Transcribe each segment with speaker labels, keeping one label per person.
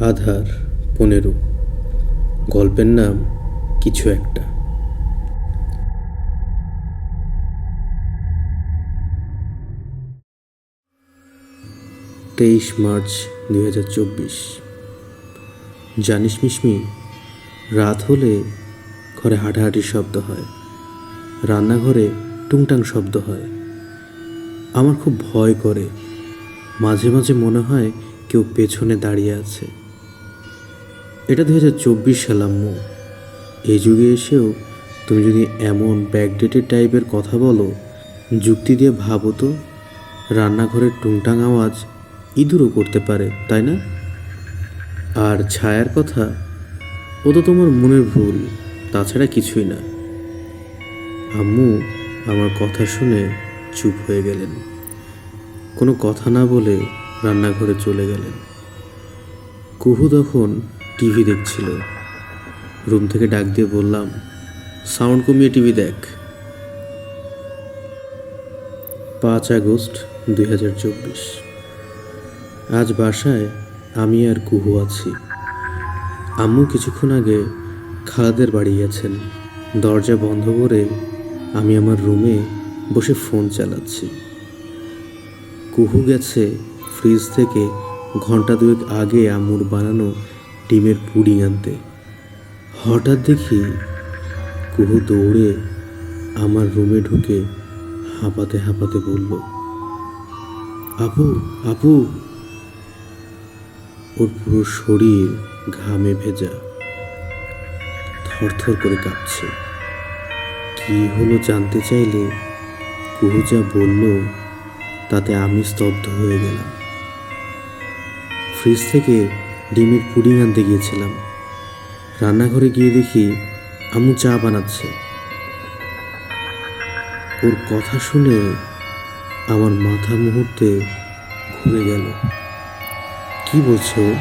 Speaker 1: আধার পনেরো। গল্পের নাম কিছু একটা। তেইশ মার্চ দুই হাজার চব্বিশ। জানিস মিশমি রাত হলে ঘরে হাঁটাহাঁটির শব্দ হয়। রান্নাঘরে টুংটাং শব্দ হয়। আমার খুব ভয় করে। মাঝে মাঝে মনে হয় কেউ পেছনে দাঁড়িয়ে আছে। এটা দু হাজার চব্বিশ সাল আম্মু। এই যুগে এসেও তুমি যদি এমন ব্যাকডেটেড টাইপের কথা বলো, যুক্তি দিয়ে ভাবো তো, রান্নাঘরের টুংটাং আওয়াজ ইঁদুরও করতে পারে, তাই না? আর ছায়ার কথা, ও তো তোমার মনের ভুল, তাছাড়া কিছুই না। আম্মু আমার কথা শুনে চুপ হয়ে গেলেন। কোনো কথা না বলে রান্নাঘরে চলে গেলেন। কুহু তখন টিভি দেখছিল। রুম থেকে ডাক দিয়ে বললাম, সাউন্ড কমিয়ে টিভি দেখ। পাঁচ আগস্ট দুই হাজার চব্বিশ। আজ বাসায় আমি আর কুহু আছি। আম্মু কিছুক্ষণ আগে খালাদের বাড়ি গেছেন। দরজা বন্ধ করে আমি আমার রুমে বসে ফোন চালাচ্ছি। কুহু গেছে ফ্রিজ থেকে ঘণ্টা দুয়েক আগে আম্মুর বানানো ডিমের পুডিং আনতে। হঠাৎ দেখি কুহু দৌড়ে আমার রুমে ঢুকে হাঁপাতে হাঁপাতে বলল, আপু আপু। ওর পুরো শরীর ঘামে ভেজা, থরথর করে কাঁপছে। কি হলো জানতে চাইলে কুহু যা বলল তাতে আমি স্তব্ধ হয়ে গেলাম। ফ্রিজ থেকে ডিমের পুডিং আনতে গিয়েছিলাম। রান্নাঘরে গিয়ে দেখি আম্মু চা বানাচ্ছে। ওর কথা শুনে আমার মাথা মুহূর্তে ঘুরে গেল। কি বলছো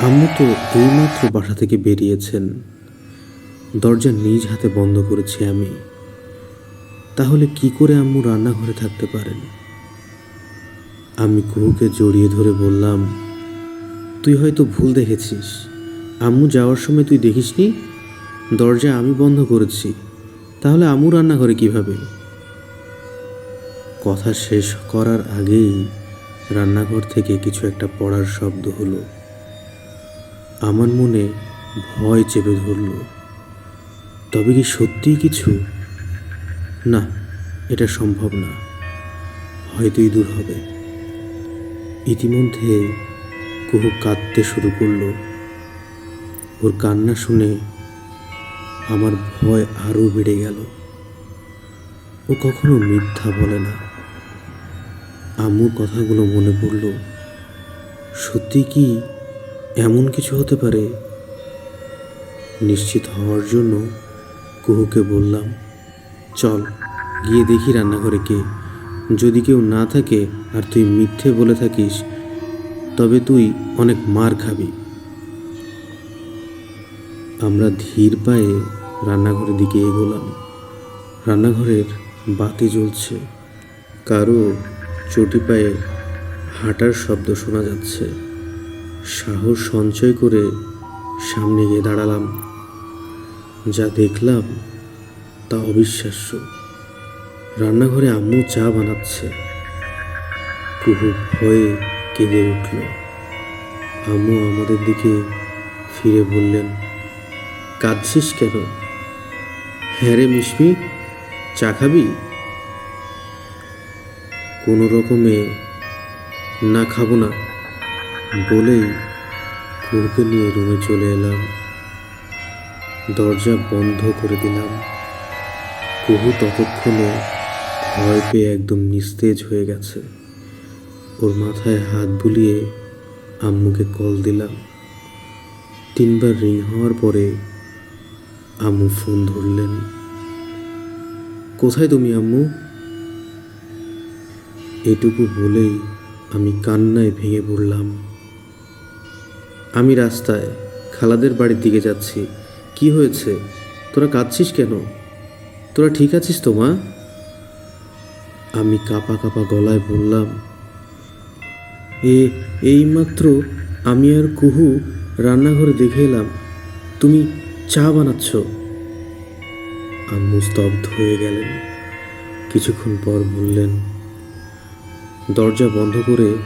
Speaker 1: আম্মু তো এইমাত্র বাসা থেকে বেরিয়েছেন। দরজা নিজ হাতে বন্ধ করেছি আমি। তাহলে কি করে আম্মু রান্নাঘরে থাকতে পারেন? আমি কুহুকে জড়িয়ে ধরে বললাম তুই হয়তো ভুল দেখেছিস। আম্মু যাওয়ার সময় তুই দেখিসনি? দরজা আমি বন্ধ করেছি। তাহলে আম্মু রান্নাঘরে কীভাবে? কথা শেষ করার আগেই রান্নাঘর থেকে কিছু একটা পড়ার শব্দ হলো। আমার মনে ভয় চেপে ধরলো। তবে কি সত্যিই কিছু? না, এটা সম্ভব না। হয়তোই দূর হবে। ইতিমধ্যে কুহু কাঁদতে শুরু করল। ওর কান্না শুনে আমার ভয় আরও বেড়ে গেল। ও কখনো মিথ্যা বলে না। আম্মুর কথাগুলো মনে পড়ল। সত্যি কি এমন কিছু হতে পারে? নিশ্চিত হওয়ার জন্য কুহুকে বললাম, চল, গিয়ে দেখি রান্নাঘরে কে। যদি কেউ না থাকে আর তুই মিথ্যে বলে থাকিস তবে তুই অনেক মার খাবি। আমরা ধীর পায়ে রান্নাঘরের দিকে এগোলাম। রান্নাঘরের বাতি জ্বলছে। কারও চটি পায়ে হাঁটার শব্দ শোনা যাচ্ছে। সাহস সঞ্চয় করে সামনে গিয়ে দাঁড়ালাম। যা দেখলাম তা অবিশ্বাস্য। রান্নাঘরে আম্মু চা বানাচ্ছে। কুহু ভয়ে কেঁদে উঠল। আম্মু আমাদের দিকে ফিরে বললেন, কাঁদছিস কেন? হ্যাঁ রে মিশমি চা খাবি? কোনো রকমে না খাব না, বলেই কুহুকে নিয়ে রুমে চলে এলাম। দরজা বন্ধ করে দিলাম। কুহু ততক্ষণে ভয় পেয়ে একদম নিস্তেজ হয়ে গেছে। ওর মাথায় হাত বুলিয়ে আম্মুকে কল দিলাম। তিনবার রিং হওয়ার পরে আম্মু ফোন ধরলেন। কোথায় তুমি আম্মু? এটুকু বলেই আমি কান্নায় ভেঙে পড়লাম। আমি রাস্তায় খালাদের বাড়ির দিকে যাচ্ছি। কি হয়েছে? তোরা কাঁদছিস কেন? তোরা ঠিক আছিস তো, মা? আমি কাপা কাপা গলায় বললাম এ, এইমাত্র আমি আর কুহু রান্নাঘরে দেখে এলাম। তুমি চা বানাচ্ছ। আম্মু স্তব্ধ হয়ে গেলেন। কিছুক্ষণ পর বললেন, দরজা বন্ধ করে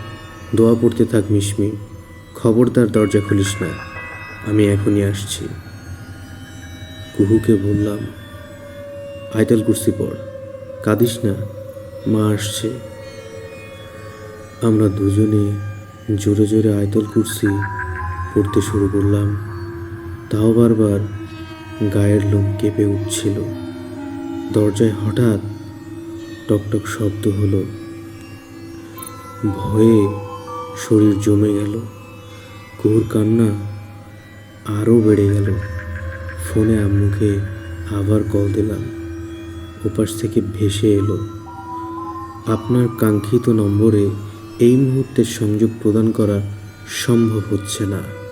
Speaker 1: দোয়া পড়তে থাক মিশমি। খবরদার দরজা খুলিস না। আমি এখনই আসছি। কুহুকে বললাম, আয়তাল কুর্সি পর কাঁদিস না, মা আসছে। আমরা দুজনে জোরে জোরে আয়তল কুর্সি পড়তে শুরু করলাম। তাও বারবার গায়ের লোম কেঁপে উঠছিল। দরজায় হঠাৎ টকটক শব্দ হলো। ভয়ে শরীর জমে গেল। কুহুর কান্না আরও বেড়ে গেল। ফোনে আম্মুকে আবার কল দিলাম। ওপাশ থেকে ভেসে এলো। আপনার কাঙ্ক্ষিত নম্বরে এই মুহূর্তে সংযোগ প্রদান করা সম্ভব হচ্ছে না।